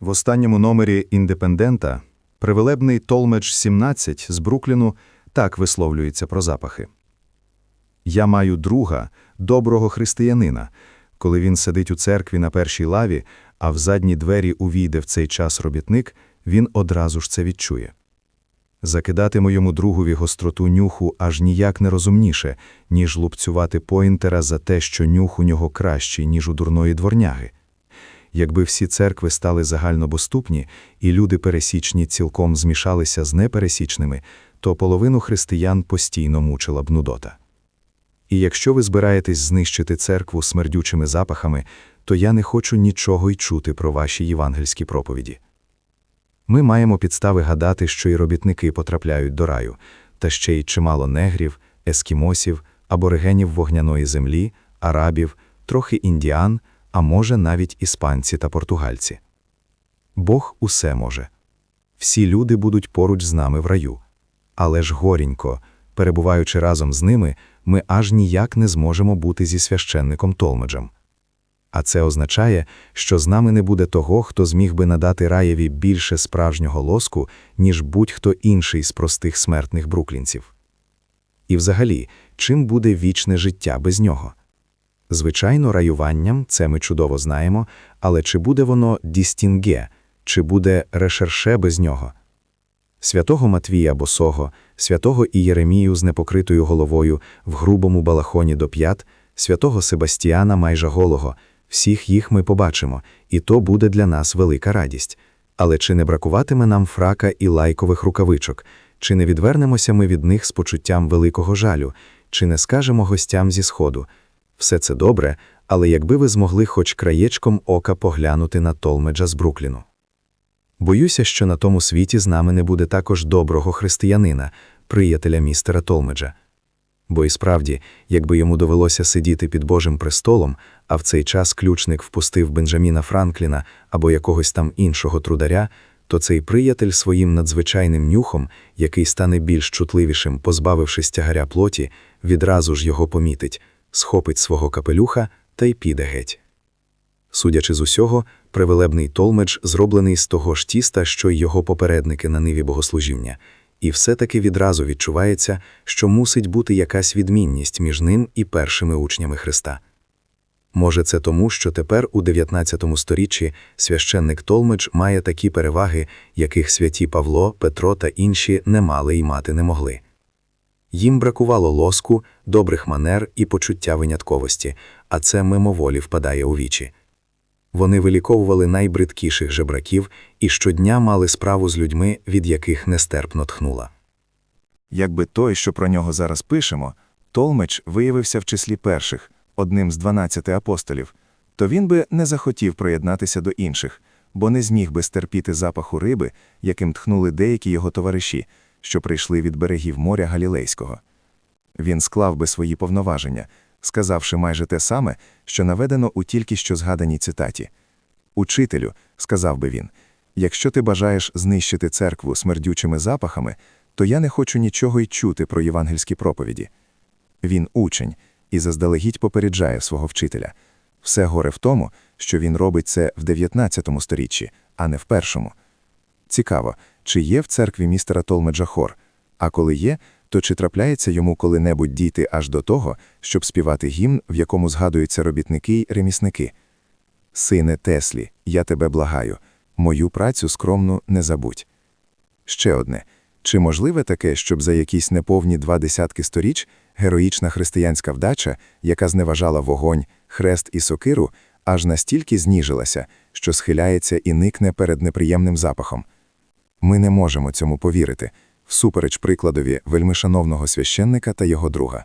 В останньому номері «Індепендента» привелебний Толмедж 17 з Брукліну так висловлюється про запахи. «Я маю друга, доброго християнина, коли він сидить у церкві на першій лаві, а в задні двері увійде в цей час робітник, він одразу ж це відчує. Закидати моєму другові гостроту нюху аж ніяк не розумніше, ніж лупцювати поінтера за те, що нюх у нього кращий, ніж у дурної дворняги. Якби всі церкви стали загальнодоступні і люди пересічні цілком змішалися з непересічними, то половину християн постійно мучила б нудота. І якщо ви збираєтесь знищити церкву смердючими запахами, то я не хочу нічого й чути про ваші євангельські проповіді. Ми маємо підстави гадати, що і робітники потрапляють до раю, та ще й чимало негрів, ескімосів, аборигенів вогняної землі, арабів, трохи індіан, а може навіть іспанці та португальці. Бог усе може. Всі люди будуть поруч з нами в раю. Але ж горінько, перебуваючи разом з ними, ми аж ніяк не зможемо бути зі священником Толмеджем. А це означає, що з нами не буде того, хто зміг би надати раєві більше справжнього лоску, ніж будь-хто інший з простих смертних бруклінців. І взагалі, чим буде вічне життя без нього? Звичайно, раюванням, це ми чудово знаємо, але чи буде воно дістінге, чи буде решерше без нього? Святого Матвія Босого, святого Ієремію з непокритою головою в грубому балахоні до п'ят, святого Себастіана майже голого, всіх їх ми побачимо, і то буде для нас велика радість. Але чи не бракуватиме нам фрака і лайкових рукавичок, чи не відвернемося ми від них з почуттям великого жалю, чи не скажемо гостям зі сходу все це добре, але якби ви змогли хоч краєчком ока поглянути на Толмеджа з Брукліну. Боюся, що на тому світі з нами не буде також доброго християнина, приятеля містера Толмеджа. Бо і справді, якби йому довелося сидіти під Божим престолом, а в цей час ключник впустив Бенджаміна Франкліна або якогось там іншого трударя, то цей приятель своїм надзвичайним нюхом, який стане більш чутливішим, позбавившись тягаря плоті, відразу ж його помітить, схопить свого капелюха та й піде геть. Судячи з усього, привелебний толмедж зроблений з того ж тіста, що й його попередники на ниві богослужіння, і все-таки відразу відчувається, що мусить бути якась відмінність між ним і першими учнями Христа. Може, це тому, що тепер у 19 сторіччі священник Толмедж має такі переваги, яких святі Павло, Петро та інші не мали й мати не могли. Їм бракувало лоску, добрих манер і почуття винятковості, а це мимоволі впадає у вічі. Вони виліковували найбридкіших жебраків і щодня мали справу з людьми, від яких нестерпно тхнула. Якби той, що про нього зараз пишемо, Толмеч виявився в числі перших, одним з дванадцяти апостолів, то він би не захотів приєднатися до інших, бо не зміг би стерпіти запаху риби, яким тхнули деякі його товариші, що прийшли від берегів моря Галілейського. Він склав би свої повноваження, сказавши майже те саме, що наведено у тільки що згаданій цитаті. Учителю, сказав би він, якщо ти бажаєш знищити церкву смердючими запахами, то я не хочу нічого й чути про євангельські проповіді. Він учень і заздалегідь попереджає свого вчителя. Все горе в тому, що він робить це в 19 сторіччі, а не в першому. Цікаво, чи є в церкві містера Толмеджа хор, а коли є, то чи трапляється йому коли-небудь дійти аж до того, щоб співати гімн, в якому згадуються робітники й ремісники? Сине Теслі, я тебе благаю, мою працю скромну не забудь. Ще одне. Чи можливе таке, щоб за якісь неповні два десятки сторіч героїчна християнська вдача, яка зневажала вогонь, хрест і сокиру, аж настільки зніжилася, що схиляється і никне перед неприємним запахом? Ми не можемо цьому повірити, всупереч прикладові вельмишановного священника та його друга.